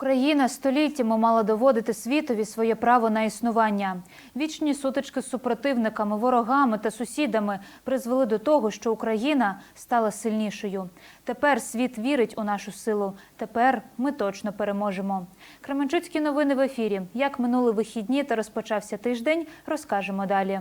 Україна століттями мала доводити світові своє право на існування. Вічні сутички з супротивниками, ворогами та сусідами призвели до того, що Україна стала сильнішою. Тепер світ вірить у нашу силу. Тепер ми точно переможемо. Кременчуцькі новини в ефірі. Як минули вихідні та розпочався тиждень, розкажемо далі.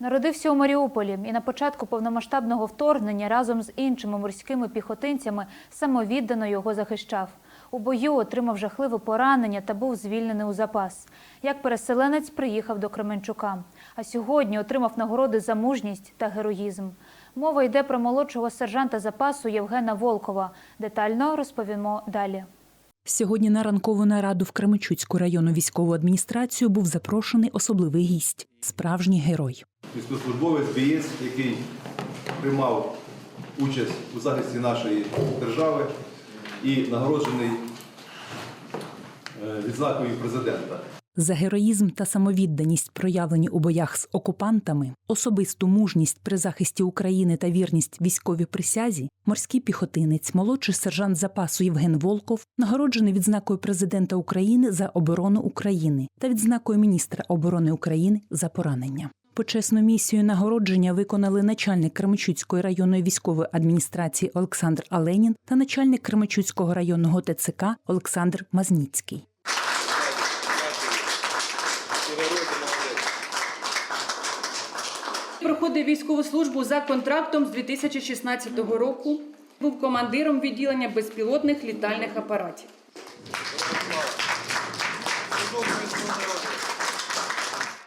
Народився у Маріуполі і на початку повномасштабного вторгнення разом з іншими морськими піхотинцями самовіддано його захищав. У бою отримав жахливе поранення та був звільнений у запас. Як переселенець приїхав до Кременчука. А сьогодні отримав нагороди за мужність та героїзм. Мова йде про молодшого сержанта запасу Євгена Волкова. Детально розповімо далі. Сьогодні на ранкову нараду в Кременчуцьку районну військову адміністрацію був запрошений особливий гість справжній герой. військовослужбовець, бієць, який приймав участь у захисті нашої держави і нагороджений е, відзнакою президента. За героїзм та самовідданість, проявлені у боях з окупантами, особисту мужність при захисті України та вірність військовій присязі, морський піхотинець, молодший сержант запасу Євген Волков, нагороджений відзнакою президента України за оборону України та відзнакою міністра оборони України за поранення. Почесну місію нагородження виконали начальник Кременчуцької районної військової адміністрації Олександр Аленін та начальник Кременчуцького районного ТЦК Олександр Мазніцький. Проходив військову службу за контрактом з 2016 року. Був командиром відділення безпілотних літальних апаратів.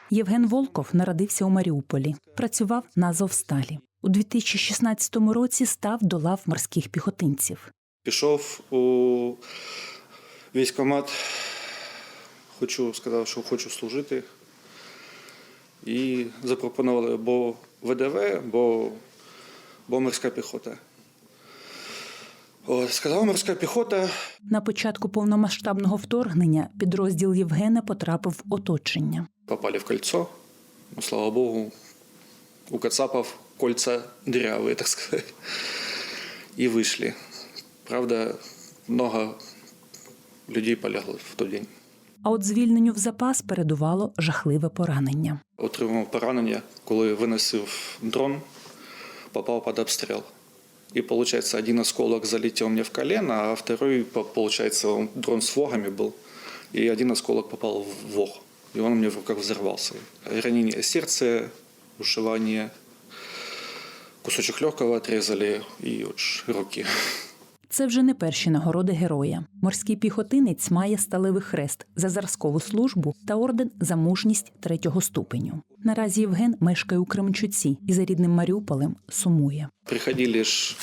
Євген Волков народився у Маріуполі, працював на Азовсталі. У 2016 році став до лав морських піхотинців. Пішов у військкомат, хочу, сказав, що хочу служити. І запропонували або ВДВ, або, або морська піхота. От, сказав морська піхота, На початку повномасштабного вторгнення підрозділ Євгена потрапив в оточення. попали в кольцо. Ну, слава богу, у Кацапов кольца дырявые, так сказать. И вышли. Правда, много людей полягло в той день. А от звільненню в запас передувало жахливе поранення. Отримав поранення, коли виносив дрон, попав під обстріл. И, получается, один осколок залетел мне в колено, а второй, он- дрон с вогами был, и один осколок попал в вог. Он у меня в руках взорвался. Ранение сердца, ушивание, кусочек легкого отрезали и вот руки. Це вже не перші нагороди героя. Морський піхотинець має сталевий хрест за зразкову службу та орден за мужність третього ступеню. Наразі Євген мешкає у Кременчуці і за рідним Маріуполем сумує. Приходили ж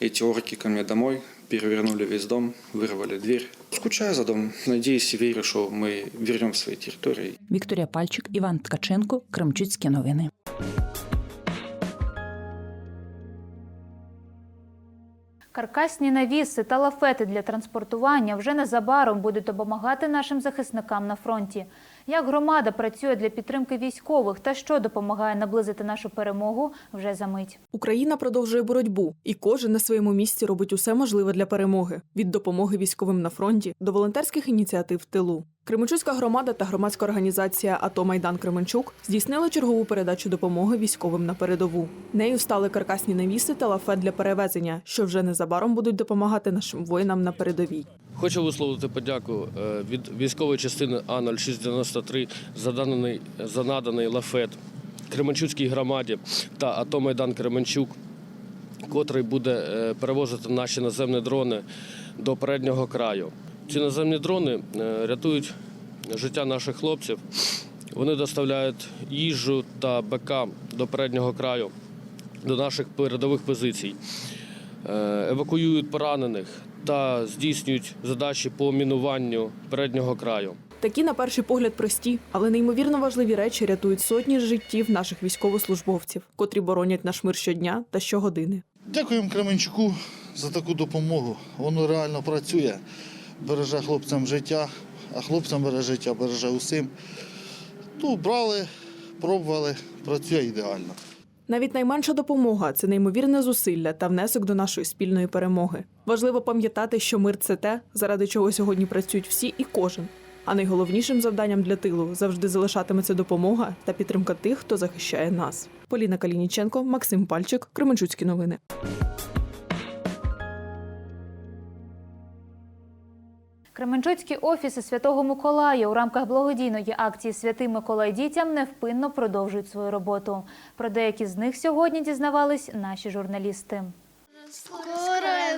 эти орки ко мне домой, перевернули весь дом, вырвали дверь. Скучаю за дом. Надеюсь и верю, что мы вернем свои территории. Вікторія Пальчик, Іван Ткаченко, Кремчуцькі новини. Каркасні навіси та лафети для транспортування вже незабаром будуть допомагати нашим захисникам на фронті. Як громада працює для підтримки військових та що допомагає наблизити нашу перемогу вже за мить. Україна продовжує боротьбу, і кожен на своєму місці робить усе можливе для перемоги від допомоги військовим на фронті до волонтерських ініціатив в тилу. Кременчуцька громада та громадська організація АТО Майдан Кременчук здійснили чергову передачу допомоги військовим на передову. Нею стали каркасні навіси та лафет для перевезення, що вже незабаром будуть допомагати нашим воїнам на передовій. Хочу висловити подяку е, від військової частини А 0693 за наданий, за наданий лафет Кременчуцькій громаді та АТО Майдан Кременчук, котрий буде е, перевозити наші наземні дрони до переднього краю. Ці наземні дрони е, рятують життя наших хлопців. Вони доставляють їжу та БК до переднього краю, до наших передових позицій. Е, евакуюють поранених та здійснюють задачі по мінуванню переднього краю. Такі, на перший погляд, прості, але неймовірно важливі речі рятують сотні життів наших військовослужбовців, котрі боронять наш мир щодня та щогодини. Дякуємо Кременчуку за таку допомогу. Воно реально працює, береже хлопцям життя, а хлопцям береже життя, береже усім. Ну, брали, пробували, працює ідеально. Навіть найменша допомога це неймовірне зусилля та внесок до нашої спільної перемоги. Важливо пам'ятати, що мир це те, заради чого сьогодні працюють всі і кожен. А найголовнішим завданням для тилу завжди залишатиметься допомога та підтримка тих, хто захищає нас. Поліна Калініченко, Максим Пальчик, Кременчуцькі новини. Кременчуцькі офіси Святого Миколая у рамках благодійної акції Святий Миколай дітям невпинно продовжують свою роботу. Про деякі з них сьогодні дізнавались наші журналісти. Скоро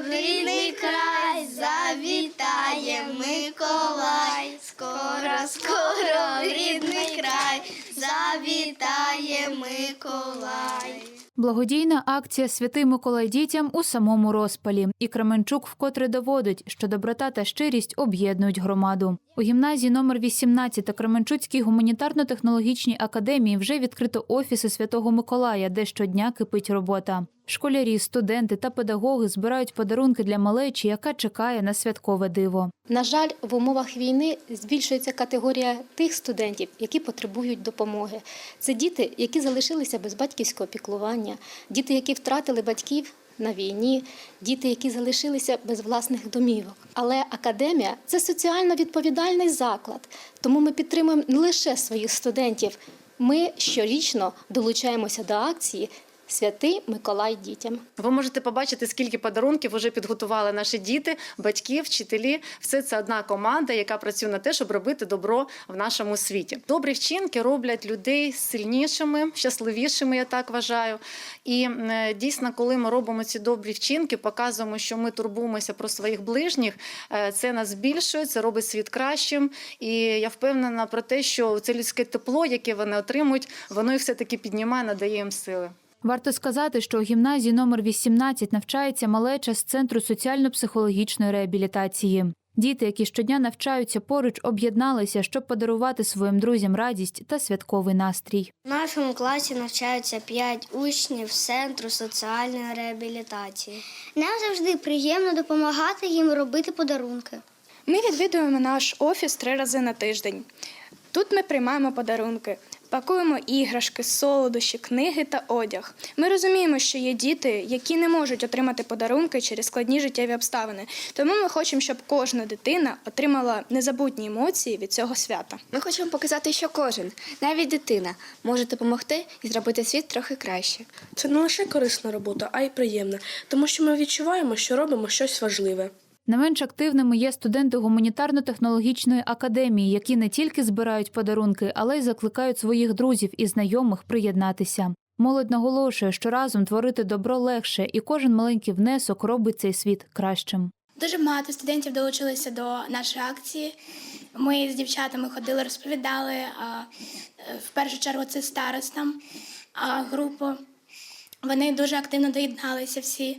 в рідний край завітає Миколай. Скоро, скоро в рідний край завітає Миколай. Благодійна акція Святий Миколай дітям у самому розпалі. І Кременчук вкотре доводить, що доброта та щирість об'єднують громаду. У гімназії номер 18 та Кременчуцькій гуманітарно-технологічній академії вже відкрито офіси Святого Миколая, де щодня кипить робота. Школярі, студенти та педагоги збирають подарунки для малечі, яка чекає на святкове диво. На жаль, в умовах війни збільшується категорія тих студентів, які потребують допомоги. Це діти, які залишилися без батьківського піклування, діти, які втратили батьків на війні, діти, які залишилися без власних домівок. Але академія це соціально відповідальний заклад, тому ми підтримуємо не лише своїх студентів. Ми щорічно долучаємося до акції Святий Миколай дітям. Ви можете побачити, скільки подарунків вже підготували наші діти, батьки, вчителі. Все це одна команда, яка працює на те, щоб робити добро в нашому світі. Добрі вчинки роблять людей сильнішими, щасливішими. Я так вважаю. І дійсно, коли ми робимо ці добрі вчинки, показуємо, що ми турбуємося про своїх ближніх. е, Це нас збільшує, це робить світ кращим. І я впевнена про те, що це людське тепло, яке вони отримують, воно їх все таки піднімає, надає їм сили. Варто сказати, що у гімназії номер 18 навчається малеча з центру соціально-психологічної реабілітації. Діти, які щодня навчаються поруч, об'єдналися, щоб подарувати своїм друзям радість та святковий настрій. В нашому класі навчаються 5 учнів з центру соціальної реабілітації. Нам завжди приємно допомагати їм робити подарунки. Ми відвідуємо наш офіс три рази на тиждень. Тут ми приймаємо подарунки, пакуємо іграшки, солодощі, книги та одяг. Ми розуміємо, що є діти, які не можуть отримати подарунки через складні життєві обставини. Тому ми хочемо, щоб кожна дитина отримала незабутні емоції від цього свята. Ми хочемо показати, що кожен, навіть дитина, може допомогти і зробити світ трохи краще. Це не лише корисна робота, а й приємна, тому що ми відчуваємо, що робимо щось важливе. Не менш активними є студенти гуманітарно-технологічної академії, які не тільки збирають подарунки, але й закликають своїх друзів і знайомих приєднатися. Молодь наголошує, що разом творити добро легше, і кожен маленький внесок робить цей світ кращим. Дуже багато студентів долучилися до нашої акції. Ми з дівчатами ходили, розповідали. В першу чергу це старостам групу. Вони дуже активно доєдналися всі.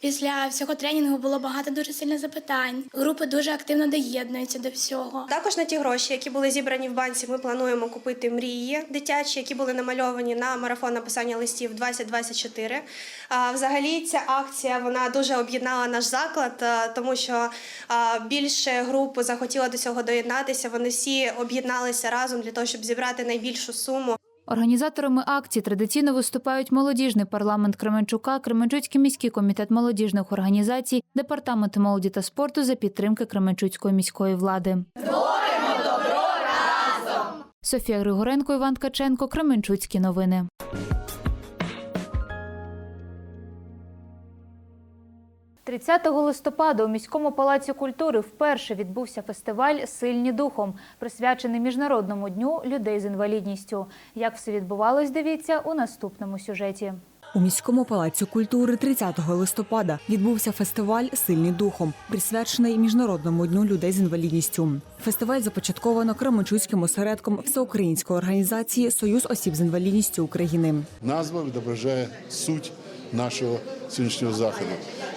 Після всього тренінгу було багато дуже сильних запитань. Групи дуже активно доєднуються до всього. Також на ті гроші, які були зібрані в банці, ми плануємо купити мрії дитячі, які були намальовані на марафон написання листів 2024. А, Взагалі, ця акція вона дуже об'єднала наш заклад, тому що більше груп захотіло до цього доєднатися. Вони всі об'єдналися разом для того, щоб зібрати найбільшу суму. Організаторами акції традиційно виступають молодіжний парламент Кременчука, Кременчуцький міський комітет молодіжних організацій, департамент молоді та спорту за підтримки Кременчуцької міської влади. Творимо добро разом! Софія Григоренко, Іван Ткаченко, Кременчуцькі новини. «30 листопада у міському палаці культури вперше відбувся фестиваль Сильні духом, присвячений міжнародному дню людей з інвалідністю. Як все відбувалось, дивіться у наступному сюжеті. У міському палаці культури 30 листопада відбувся фестиваль Сильний духом, присвячений міжнародному дню людей з інвалідністю. Фестиваль започатковано Кременчуцьким осередком всеукраїнської організації Союз осіб з інвалідністю України. Назва відображає суть нашого сьогоднішнього заходу.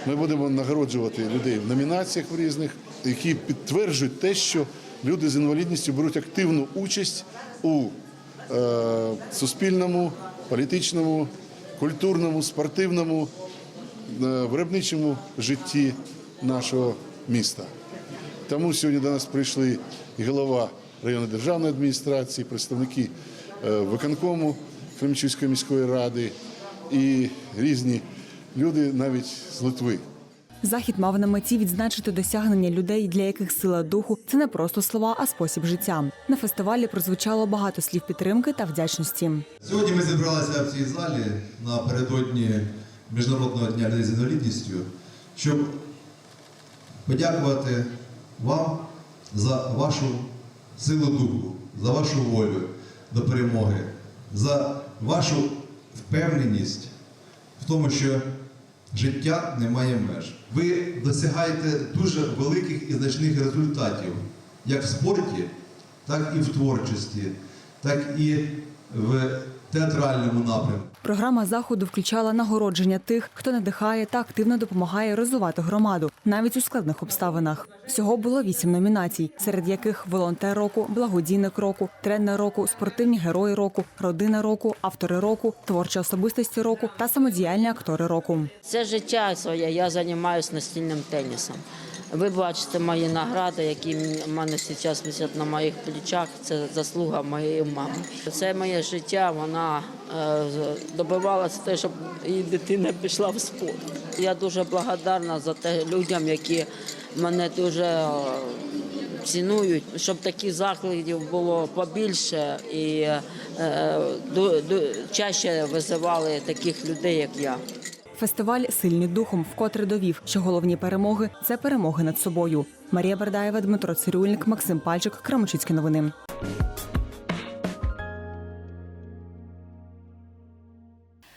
Ми будемо нагороджувати людей в номінаціях в різних, які підтверджують те, що люди з інвалідністю беруть активну участь у е, суспільному, політичному, культурному, спортивному, е, виробничому житті нашого міста. Тому сьогодні до нас прийшли і голова районної державної адміністрації, представники е, виконкому Кременчуцької міської ради і різні люди навіть з Литви. Захід мав на меті відзначити досягнення людей, для яких сила духу це не просто слова, а спосіб життя. На фестивалі прозвучало багато слів підтримки та вдячності. Сьогодні ми зібралися в цій залі напередодні Міжнародного дня людей з інвалідністю, щоб подякувати вам за вашу силу духу, за вашу волю до перемоги, за вашу впевненість в тому, що життя не має меж. Ви досягаєте дуже великих і значних результатів як в спорті, так і в творчості, так і в театральному напрямку. Програма заходу включала нагородження тих, хто надихає та активно допомагає розвивати громаду, навіть у складних обставинах. Всього було вісім номінацій, серед яких волонтер року, благодійник року, тренер року, спортивні герої року, родина року, автори року, творчі особистості року та самодіяльні актори року. Це життя своє. Я займаюся настільним тенісом. Ви бачите мої награди, які в мене зараз висять на моїх плечах. Це заслуга моєї мами. Це моє життя. Вона е, добивалася те, щоб її дитина пішла в спорт. Я дуже благодарна за те людям, які мене дуже е, цінують, щоб таких закладів було побільше і е, чаще визивали таких людей, як я. Фестиваль Сильні духом вкотре довів, що головні перемоги це перемоги над собою. Марія Бердаєва, Дмитро Цирюльник, Максим Пальчик, Крамочицькі новини.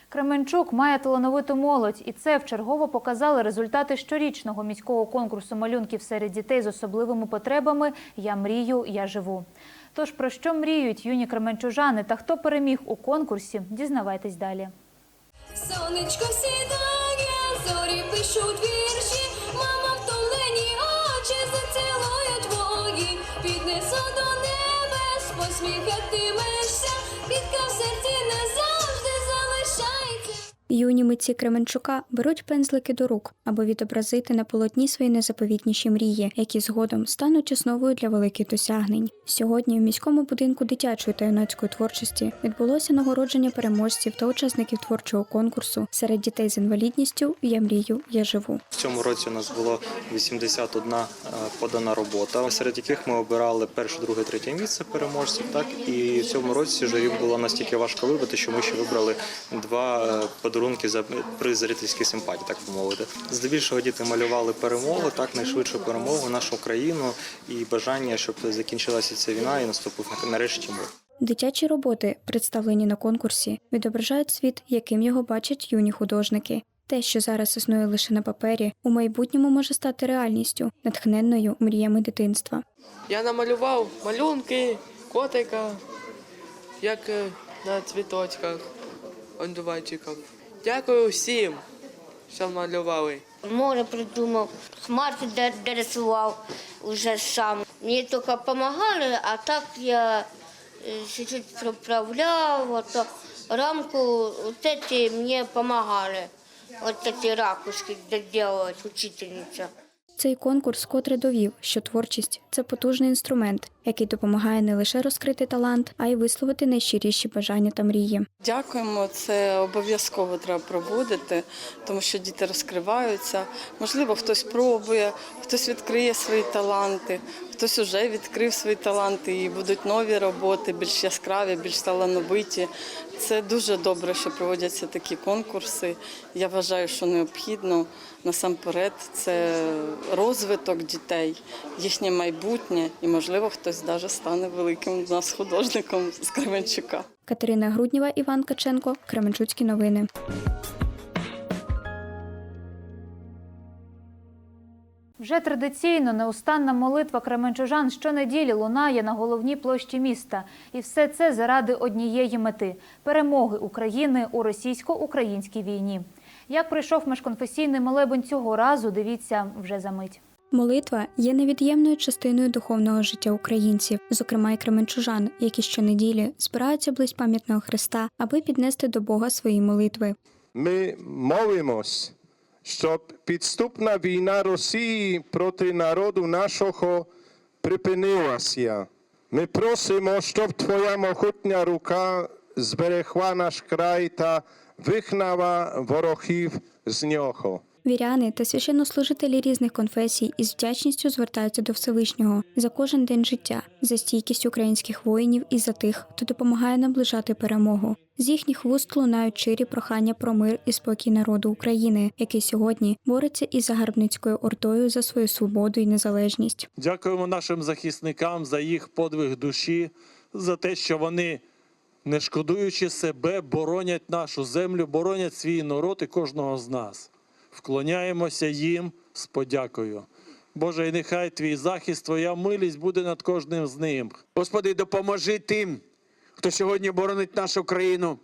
Кременчук має талановиту молодь, і це вчергово показали результати щорічного міського конкурсу малюнків серед дітей з особливими потребами Я мрію, я живу. Тож про що мріють юні кременчужани та хто переміг у конкурсі, дізнавайтесь далі. Сонечко сідає, зорі пишуть вірші, мама втомлені очі зацілує твої, піднесу до небес, посміхатимешся, квітка в серці. Юні митці Кременчука беруть пензлики до рук, аби відобразити на полотні свої незаповітніші мрії, які згодом стануть основою для великих досягнень. Сьогодні в міському будинку дитячої та юнацької творчості відбулося нагородження переможців та учасників творчого конкурсу серед дітей з інвалідністю Я мрію, я живу. В цьому році у нас було 81 е, подана робота, серед яких ми обирали перше, друге, третє місце переможців. Так і в цьому році журі було настільки важко вибрати, що ми ще вибрали два е, подарунки за при зрительській симпатії, так би мовити. Здебільшого діти малювали перемогу, так найшвидшу перемогу, нашу країну і бажання, щоб закінчилася ця війна і наступив нарешті мир. Дитячі роботи, представлені на конкурсі, відображають світ, яким його бачать юні художники. Те, що зараз існує лише на папері, у майбутньому може стати реальністю, натхненною мріями дитинства. Я намалював малюнки, котика, як е, на цвіточках, ондувайчиків. Дякую всім, що малювали. Море придумав, хмарки дорисував вже сам. Мені тільки допомагали, а так я е, чуть-чуть проправляв, ото рамку, от ці мені допомагали. От ці ракушки делать учительниця. Цей конкурс котре довів, що творчість це потужний інструмент, який допомагає не лише розкрити талант, а й висловити найщиріші бажання та мрії. Дякуємо, це обов'язково треба проводити, тому що діти розкриваються. Можливо, хтось пробує, хтось відкриє свої таланти, хтось вже відкрив свої таланти і будуть нові роботи, більш яскраві, більш талановиті. Це дуже добре, що проводяться такі конкурси. Я вважаю, що необхідно насамперед це розвиток дітей, їхнє майбутнє, і можливо хтось навіть стане великим у нас художником з Кременчука. Катерина Грудніва, Іван Каченко, Кременчуцькі новини. Вже традиційно неустанна молитва кременчужан щонеділі лунає на головній площі міста. І все це заради однієї мети перемоги України у російсько-українській війні. Як пройшов межконфесійний молебень цього разу, дивіться вже за мить. Молитва є невід'ємною частиною духовного життя українців, зокрема й кременчужан, які щонеділі збираються близь пам'ятного Христа, аби піднести до Бога свої молитви. Ми молимось, щоб підступна війна Росії проти народу нашого припинилася. Ми просимо, щоб Твоя могутня рука зберегла наш край та вигнала ворогів з нього. Віряни та священнослужителі різних конфесій із вдячністю звертаються до Всевишнього за кожен день життя, за стійкість українських воїнів і за тих, хто допомагає наближати перемогу. З їхніх вуст лунають щирі прохання про мир і спокій народу України, який сьогодні бореться із загарбницькою ордою за свою свободу і незалежність. Дякуємо нашим захисникам за їх подвиг душі, за те, що вони, не шкодуючи себе, боронять нашу землю, боронять свій народ і кожного з нас. Вклоняємося їм з подякою. Боже, і нехай твій захист, твоя милість буде над кожним з ним. Господи, допоможи тим, хто сьогодні боронить нашу країну,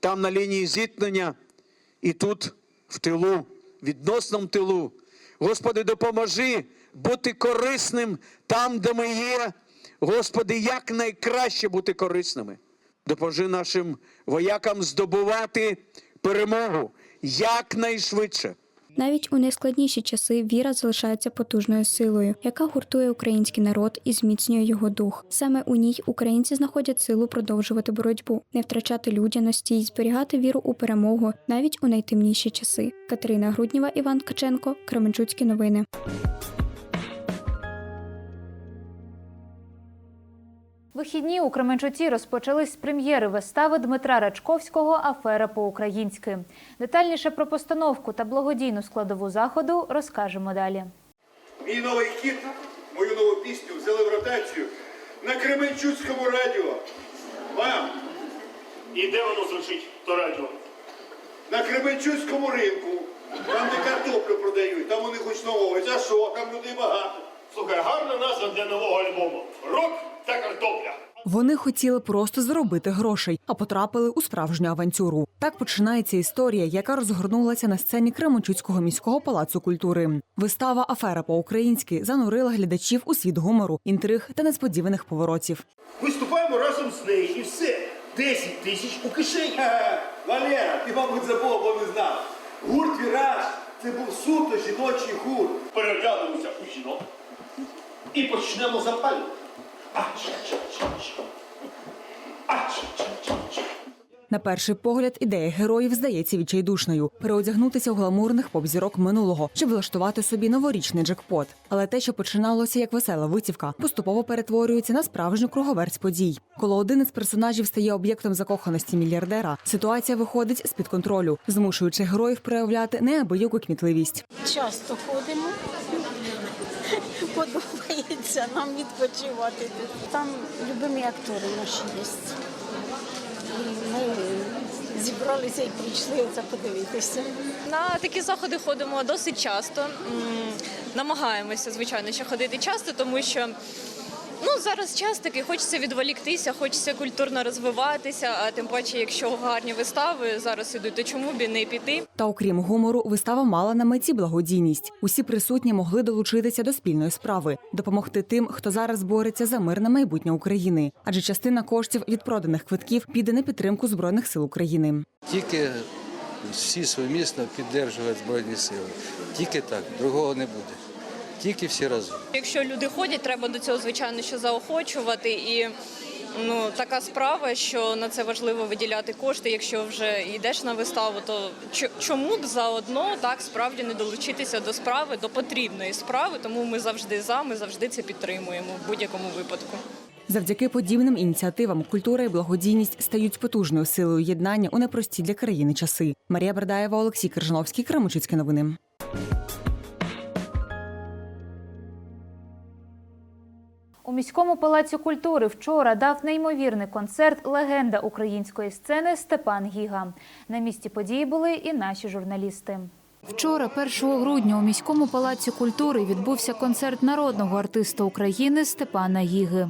там на лінії зіткнення і тут, в тилу, відносному тилу. Господи, допоможи бути корисним там, де ми є. Господи, як найкраще бути корисними. Допоможи нашим воякам здобувати перемогу якнайшвидше. Навіть у найскладніші часи віра залишається потужною силою, яка гуртує український народ і зміцнює його дух. Саме у ній українці знаходять силу продовжувати боротьбу, не втрачати людяності і зберігати віру у перемогу навіть у найтемніші часи. Катерина Грудніва, Іван Каченко, Кременчуцькі новини. Вихідні у Кременчуці розпочались прем'єри вистави Дмитра Рачковського Афера по-українськи. Детальніше про постановку та благодійну складову заходу розкажемо далі. Мій новий хіт, мою нову пісню взяли в ротацію на Кременчуцькому радіо. Вам І де воно звучить, то радіо? на Кременчуцькому ринку, там де картоплю продають, там вони гучно мовлять. А що, там людей багато. Слухай, гарна назва для нового альбому. Рок та картопля. Вони хотіли просто заробити грошей, а потрапили у справжню авантюру. Так починається історія, яка розгорнулася на сцені Кременчуцького міського палацу культури. Вистава Афера по-українськи занурила глядачів у світ гумору, інтриг та несподіваних поворотів. Виступаємо разом з нею і все. 10 тисяч у кишені. Валера, ти, мабуть, забув, бо не знав. Гурт Віраж це був суто жіночий гурт. Переглянемося у жінок і почнемо запалювати. На перший погляд, ідея героїв здається відчайдушною переодягнутися у гламурних поп-зірок минулого, щоб влаштувати собі новорічний джекпот. Але те, що починалося як весела витівка, поступово перетворюється на справжню круговерть подій. Коли один із персонажів стає об'єктом закоханості мільярдера, ситуація виходить з під контролю, змушуючи героїв проявляти неабияку кмітливість. Часто ходимо. Подобається нам відпочивати тут. Там любимі актори наші є. І ми зібралися і прийшли це подивитися. На такі заходи ходимо досить часто. М, Намагаємося, звичайно, ще ходити часто, тому що ну, зараз час такий, хочеться відволіктися, хочеться культурно розвиватися, а тим паче, якщо гарні вистави зараз ідуть, то чому б і не піти? Та окрім гумору, вистава мала на меті благодійність. Усі присутні могли долучитися до спільної справи, допомогти тим, хто зараз бореться за мирне майбутнє України. Адже частина коштів від проданих квитків піде на підтримку збройних сил України. Тільки всі своємісно підтримувати Збройні сили. Тільки так, другого не буде. Тільки всі разом. Якщо люди ходять, треба до цього звичайно що заохочувати і. Ну, така справа, що на це важливо виділяти кошти. Якщо вже йдеш на виставу, то чому б заодно так справді не долучитися до справи, до потрібної справи. Тому ми завжди за, ми завжди це підтримуємо в будь-якому випадку. Завдяки подібним ініціативам культура і благодійність стають потужною силою єднання у непрості для країни часи. Марія Бердаєва, Олексій Крижановський, Крамучицькі новини. У міському палаці культури вчора дав неймовірний концерт легенда української сцени Степан Гіга. На місці події були і наші журналісти. Вчора, 1 грудня, у міському палаці культури відбувся концерт народного артиста України Степана Гіги.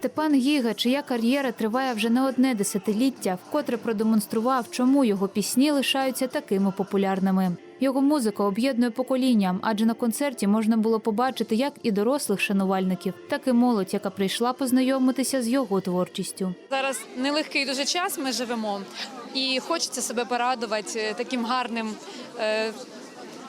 Степан Гіга, чия кар'єра триває вже не одне десятиліття, вкотре продемонстрував, чому його пісні лишаються такими популярними. Його музика об'єднує поколінням, адже на концерті можна було побачити як і дорослих шанувальників, так і молодь, яка прийшла познайомитися з його творчістю. Зараз нелегкий дуже час ми живемо. і хочеться себе порадувати е, таким гарним.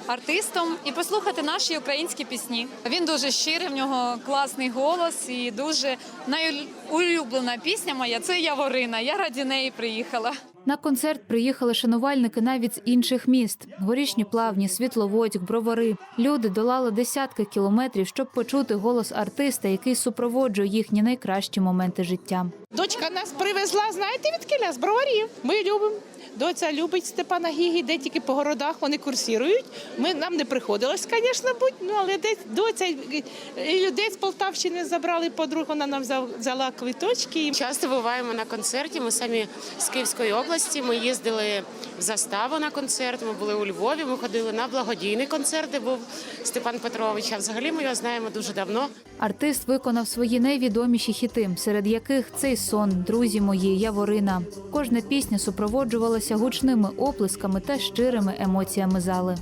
Артистом і послухати наші українські пісні. Він дуже щирий, в нього класний голос і дуже найулюблена пісня моя це Яворина. Я раді неї приїхала. На концерт приїхали шанувальники навіть з інших міст: горішні плавні, Світловодськ, Бровари. Люди долали десятки кілометрів, щоб почути голос артиста, який супроводжує їхні найкращі моменти життя. Дочка нас привезла, знаєте, від кіля з броварів. Ми любимо. Доця любить Степана Гігі, де тільки по городах вони курсірують. Ми нам не приходилось, звісно, будь, ну але десь доця і людей з Полтавщини забрали подругу, вона нам взяла квиточки. Часто буваємо на концерті. Ми самі з Київської області. Ми їздили в заставу на концерт. Ми були у Львові. Ми ходили на благодійний концерт, де був Степан Петрович. А взагалі ми його знаємо дуже давно. Артист виконав свої найвідоміші хіти, серед яких цей сон, друзі мої, Яворина. Кожна пісня супроводжувалася гучними оплесками та щирими емоціями зали.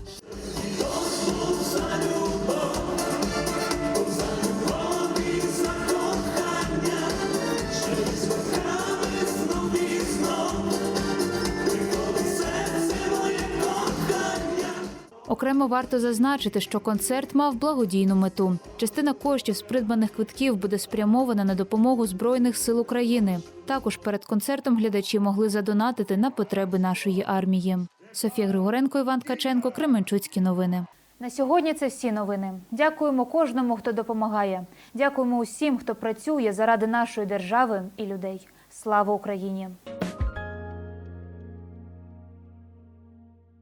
Окремо варто зазначити, що концерт мав благодійну мету. Частина коштів з придбаних квитків буде спрямована на допомогу Збройних сил України. Також перед концертом глядачі могли задонатити на потреби нашої армії. Софія Григоренко, Іван Ткаченко, Кременчуцькі новини. На сьогодні це всі новини. Дякуємо кожному, хто допомагає. Дякуємо усім, хто працює заради нашої держави і людей. Слава Україні!